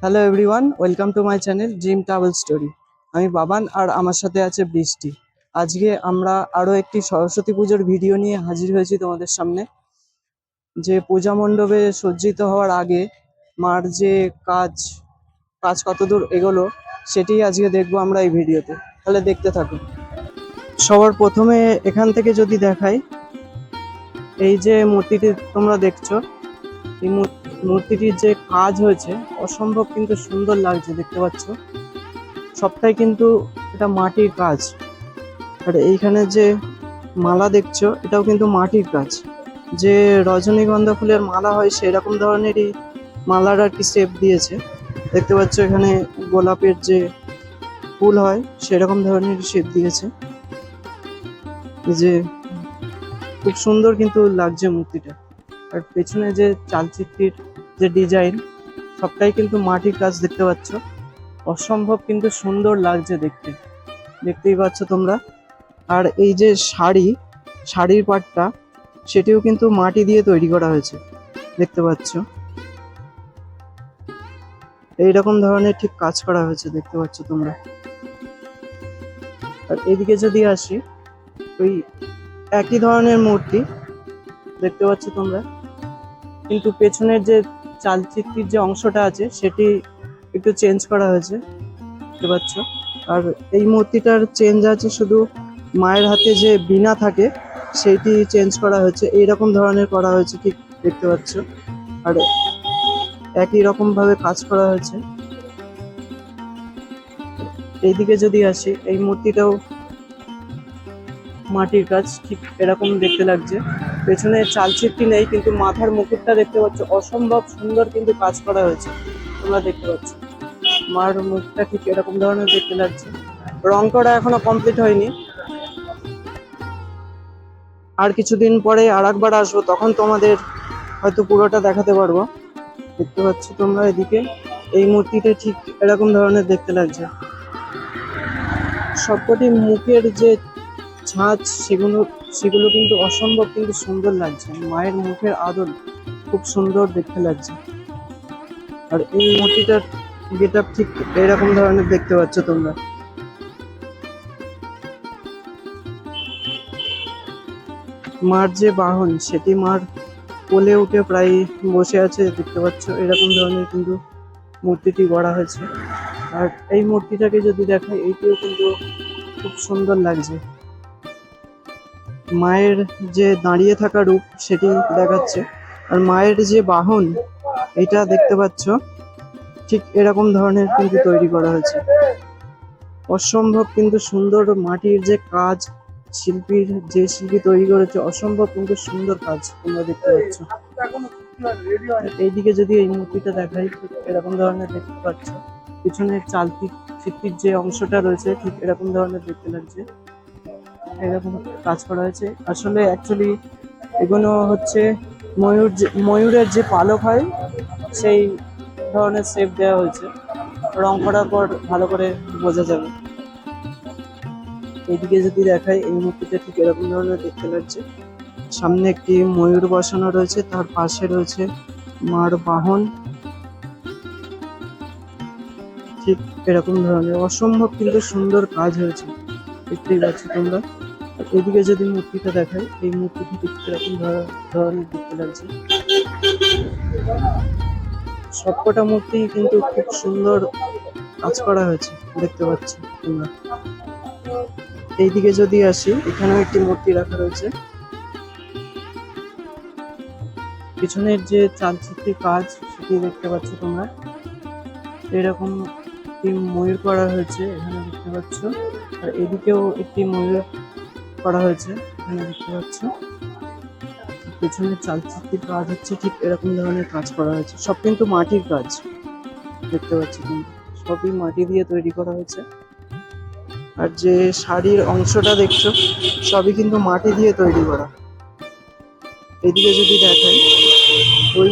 Hello everyone welcome to my channel dream travel story আমি বাবান আর আমার সাথে আছে বৃষ্টি। আজকে আমরা আরও একটি সরস্বতী পুজোর ভিডিও নিয়ে হাজির হয়েছি তোমাদের সামনে। যে পূজা মণ্ডপে সজ্জিত হওয়ার আগে মার যে কাজ কাজ কতদূর এগোলো, সেটি আজকে দেখব আমরা এই ভিডিওতে। তাহলে দেখতে থাকুন সবার প্রথমে এখান থেকে যদি দেখাই, এই যে মূর্তিটি তোমরা দেখছ, এই মূর- মূর্তিটির যে কাজ হয়েছে, অসম্ভব কিন্তু সুন্দর লাগছে, দেখতে পাচ্ছ। সবটাই কিন্তু এটা মাটির কাজ। আর এইখানে যে মালা দেখছ, এটাও কিন্তু মাটির কাজ। যে রজনীগন্ধা ফুলের মালা হয়, সেরকম ধরনেরই মালার আর কি শেপ দিয়েছে। দেখতে পাচ্ছ এখানে গোলাপের যে ফুল হয়, সেরকম ধরনের শেপ দিয়েছে। যে খুব সুন্দর কিন্তু লাগছে মূর্তিটা। আর পেছনে যে চালচিত্রির যে ডিজাইন, সবটাই কিন্তু মাটির কাজ দেখতে পাচ্ছ। অসম্ভব কিন্তু সুন্দর লাগছে দেখতে। দেখতেই পাচ্ছ তোমরা। আর এই যে শাড়ি, শাড়ির পাটটা, সেটিও কিন্তু মাটি দিয়ে তৈরি করা হয়েছে। দেখতে পাচ্ছ? এইরকম ধরনের ঠিক কাজ করা হয়েছে, দেখতে পাচ্ছ তোমরা। আর এদিকে যদি আসি, ওই একই ধরনের মূর্তি, দেখতে পাচ্ছ তোমরা। কিন্তু পেছনের যে চালচিত্রির যে অংশটা আছে, সেটি একটু চেঞ্জ করা হয়েছে, দেখতে পাচ্ছ। আর এই মূর্তিটার চেঞ্জ আছে শুধু মায়ের হাতে যে বিনা থাকে, সেইটি চেঞ্জ করা হয়েছে। এইরকম ধরনের করা হয়েছে, ঠিক দেখতে পাচ্ছ। আর একই রকম ভাবে কাজ করা হয়েছে। এইদিকে যদি আসি, এই মূর্তিটাও মাটির কাজ, ঠিক এরকম দেখতে লাগছে। পেছনে চালচিত্রটি নেই, কিন্তু মাথার মুকুটটা দেখতে পাচ্ছ। অসম্ভব সুন্দর কিন্তু কাজ করা হয়েছে, তোমরা দেখতে পাচ্ছ। মার মুখটা ঠিক এরকম ধরনের দেখতে লাগছে। রং করা এখনও কমপ্লিট হয়নি। আর কিছুদিন পরে আর একবার আসব, তখন তোমাদের হয়তো পুরোটা দেখাতে পারব। দেখতে পাচ্ছ তোমরা এদিকে। এই মূর্তিটা ঠিক এরকম ধরনের দেখতে লাগছে। সবকটি মুখের যে ছাঁচ, সেগুলো সেগুলো কিন্তু অসম্ভব কিন্তু সুন্দর লাগছে। মায়ের মুখের আদল খুব সুন্দর দেখতে লাগছে। আর এই মূর্তিটার গেট আপ ঠিক এরকম ধরনের দেখতে পাচ্ছ তোমরা। মার যে বাহন, সেটি মার কোলে উঠে প্রায় বসে আছে, দেখতে পাচ্ছ। এরকম ধরনের কিন্তু মূর্তিটি গড়া হয়েছে। আর এই মূর্তিটাকে যদি দেখাই, এইটিও কিন্তু খুব সুন্দর লাগছে। মায়ের যে দাঁড়িয়ে থাকা রূপ সেটি দেখাচ্ছে। আর মায়ের যে বাহন, এটা দেখতে পাচ্ছ, ঠিক এরকম ধরনের কিন্তু তৈরি করা হয়েছে। অসম্ভব কিন্তু সুন্দর মাটির যে কাজ, শিল্পীর যে শিল্পী তৈরি করেছে, অসম্ভব কিন্তু সুন্দর কাজ তোমরা দেখতে পাচ্ছ। এইদিকে যদি এই মূর্তিটা দেখাই এরকম ধরনের দেখতে পাচ্ছ। পিছনের চালতি চিত্রির যে অংশটা রয়েছে, ঠিক এরকম ধরনের দেখতে লাগছে। এরকম কাজ করা হয়েছে। আসলে অ্যাকচুয়ালি এগুলো হচ্ছে ময়ূর যে ময়ূরের যে পালক হয়, সেই ধরনের শেপ দেওয়া হয়েছে। রং করার পর ভালো করে বোঝা যাবে। এইদিকে যদি দেখাই, এই মূর্তিটা ঠিক এরকম ধরনের দেখতে লাগছে। সামনে একটি ময়ূর বসানো রয়েছে, তার পাশে রয়েছে মার বাহন। ঠিক এরকম ধরনের। অসম্ভব কিন্তু সুন্দর কাজ হয়েছে। দেখতেই পাচ্ছ তোমরা। এদিকে যদি মূর্তিটা দেখাই, এই মূর্তিটি ঠিক এরকম ধর- ধরনের দেখতে লাগছে। সবকটা মূর্তি কিন্তু খুব সুন্দর কাজ করা হয়েছে, দেখতে পাচ্ছ তোমরা। এইদিকে যদি আসি, এখানেও একটি মূর্তি রাখা রয়েছে। পিছনের যে চালচিত্রের কাজ, সেটি দেখতে পাচ্ছ তোমরা। এরকম একটি ময়ূর করা হয়েছে, এখানে দেখতে পাচ্ছ। আর এদিকেও একটি ময়ূর করা হয়েছে, এখানে দেখতে পাচ্ছ। পেছনের চালচিত্রের কাজ হচ্ছে, ঠিক এরকম ধরনের কাজ করা হয়েছে। সব কিন্তু মাটির কাজ, দেখতে পাচ্ছ তুমি সবই মাটি দিয়ে তৈরি করা হয়েছে। আর যে শাড়ির অংশটা দেখছ, সবই কিন্তু মাটি দিয়ে তৈরি করা। এদিকে যদি দেখাই, ওই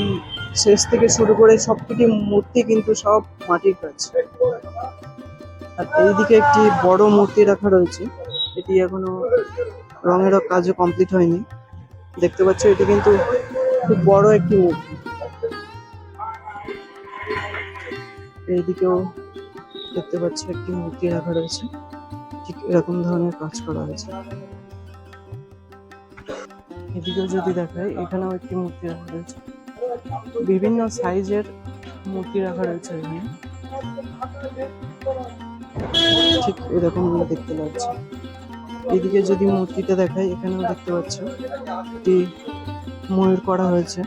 শেষ থেকে শুরু করে সবকটি মূর্তি কিন্তু সব মাটির কাজ। আর এইদিকে একটি বড় মূর্তি রাখা রয়েছে। এটি এখনও রঙের কাজও কমপ্লিট হয়নি। দেখতে পাচ্ছ, এটি কিন্তু খুব বড় একটি মূর্তি। এইদিকেও দেখতে পাচ্ছ, একটি মূর্তি রাখা রয়েছে। ঠিক এরকম ধরনের কাজ করা হয়েছে। এদিকেও যদি দেখায় এখানেও একটি মূর্তি রাখা রয়েছে। বিভিন্ন সাইজের মূর্তি রাখা রয়েছে এখানে। ঠিক এরকম দেখতে পাচ্ছি। এদিকে যদি মূর্তিটা দেখায় এখানেও দেখতে পাচ্ছ। একটি ময়ূর করা হয়েছে।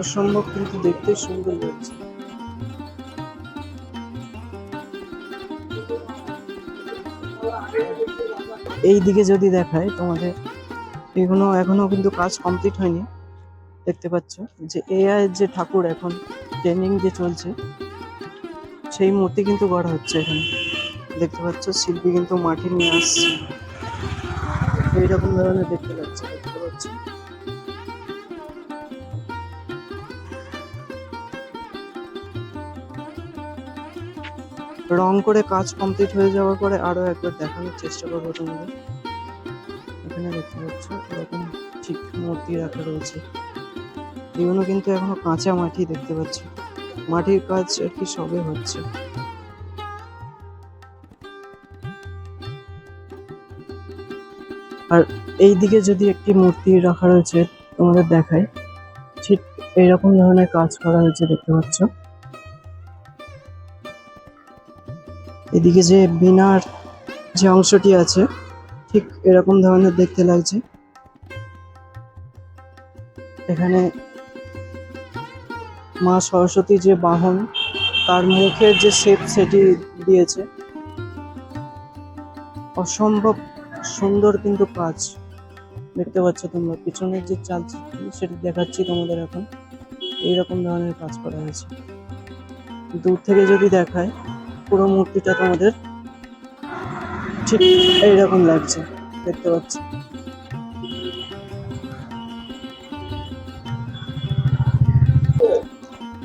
অসম্ভব কিন্তু দেখতে সুন্দর লাগছে। এই দিকে যদি দেখায় তোমাদের এগুলো এখনও কিন্তু কাজ কমপ্লিট হয়নি। দেখতে পাচ্ছ যে এআই যে ঠাকুর এখন ট্রেনিং যে চলছে, সেই মূর্তি কিন্তু গড়া হচ্ছে এখানে। দেখতে পাচ্ছ শিল্পী কিন্তু মাটি নিয়ে আসছে। এইরকম ধরনের দেখতে পাচ্ছ দেখতে পাচ্ছ। রং করে কাজ কমপ্লিট হয়ে যাওয়ার পরে আরও একবার দেখানোর চেষ্টা করব তোমাদের। এখানে দেখতে পাচ্ছ, এরকম ঠিক মূর্তি রাখা রয়েছে। এগুলো কিন্তু এখনও কাঁচা মাটি দেখতে পাচ্ছ। মাটির কাজ আর কি সবে হচ্ছে। আর এই দিকে যদি একটি মূর্তি রাখা রয়েছে তোমাদের দেখায়, ঠিক এইরকম ধরনের কাজ করা হয়েছে দেখতে পাচ্ছ। এদিকে যে বিনার যে অংশটি আছে, ঠিক এরকম ধরনের দেখতে লাগছে। এখানে মা সরস্বতী যে বাহন, তার মুখের যে শেপ সেটি দিয়েছে। অসম্ভব সুন্দর কিন্তু কাজ দেখতে পাচ্ছ তোমরা। পিছনের যে চাল সেটি দেখাচ্ছি তোমাদের এখন। এইরকম ধরনের কাজ করা হয়েছে। দূর থেকে যদি দেখায় পুরো মূর্তিটা তোমাদের ঠিক এইরকম লাগছে, দেখতে পাচ্ছি।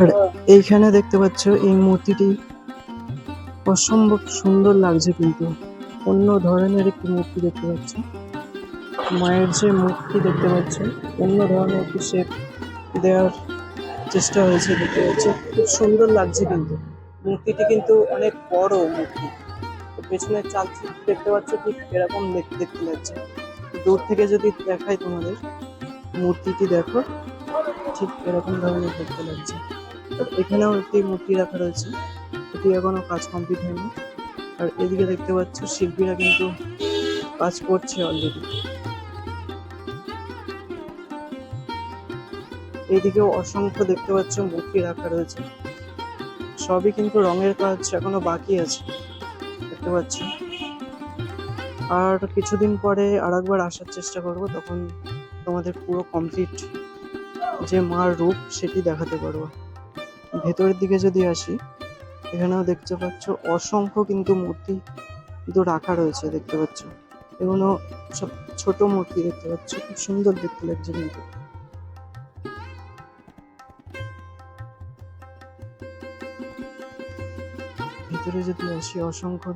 আর এইখানে দেখতে পাচ্ছ, এই মূর্তিটি অসম্ভব সুন্দর লাগছে কিন্তু। অন্য ধরনের একটি মূর্তি দেখতে পাচ্ছ। মায়ের যে মূর্তি দেখতে পাচ্ছ, অন্য ধরনের একটি শেপ দেওয়ার চেষ্টা হয়েছে দেখতে পাচ্ছ। খুব সুন্দর লাগছে কিন্তু। মূর্তিটি কিন্তু অনেক বড় মূর্তি। পেছনের চাল দেখতে পাচ্ছ, ঠিক এরকম দেখ- দেখতে লাগছে। দূর থেকে যদি দেখাই তোমাদের, মূর্তিটি দেখো, ঠিক এরকম ধরনের দেখতে লাগছে। এখানেও একটি মূর্তি রাখা রয়েছে। এটি এখনও কাজ কমপ্লিট হয়নি। আর এদিকে দেখতে পাচ্ছ, শিল্পীরা কিন্তু কাজ করছে অলরেডি এইদিকেও অসংখ্য দেখতে পাচ্ছ মূর্তি রাখা রয়েছে। সবই কিন্তু রঙের কাজ এখনও বাকি আছে। দেখতে পাচ্ছি। আর কিছুদিন পরে আর একবার আসার চেষ্টা করব, তখন তোমাদের পুরো কমপ্লিট যে মার রূপ সেটি দেখাতে পারব। ভেতরের দিকে যদি আসি, এখানেও দেখতে পাচ্ছ অসংখ্য কিন্তু মূর্তি কিন্তু রাখা রয়েছে দেখতে পাচ্ছ। এগুলো সব ছোট মূর্তি দেখতে পাচ্ছ, খুব সুন্দর দেখতে লাগছে কিন্তু। ভিতরে যদি আসি অসংখ্য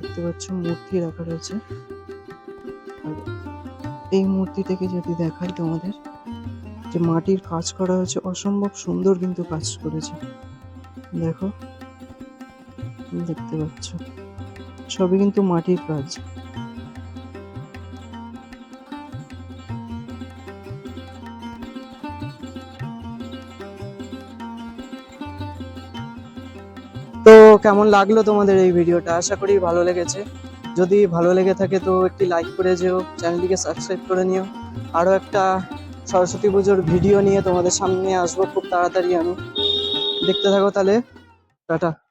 দেখতে পাচ্ছ, মূর্তি রাখা রয়েছে। আর এই মূর্তি থেকে যদি দেখাই তোমাদের, যে মাটির কাজ করা হয়েছে, অসম্ভব সুন্দর কিন্তু কাজ করেছে। দেখো দেখতে পাচ্ছ, সবই কিন্তু মাটির কাজ। তো কেমন লাগল তোমাদের এই ভিডিওটা? আশা করি ভালো লেগেছে। যদি ভালো লেগে থাকে তো একটি লাইক করে যেও, চ্যানেলটিকে সাবস্ক্রাইব করে নিও। আরও একটা সরস্বতী পুজোর ভিডিও নিয়ে তোমাদের সামনে আসব খুব তাড়াতাড়ি আমি। দেখতে থাকো তাহলে। টাটা।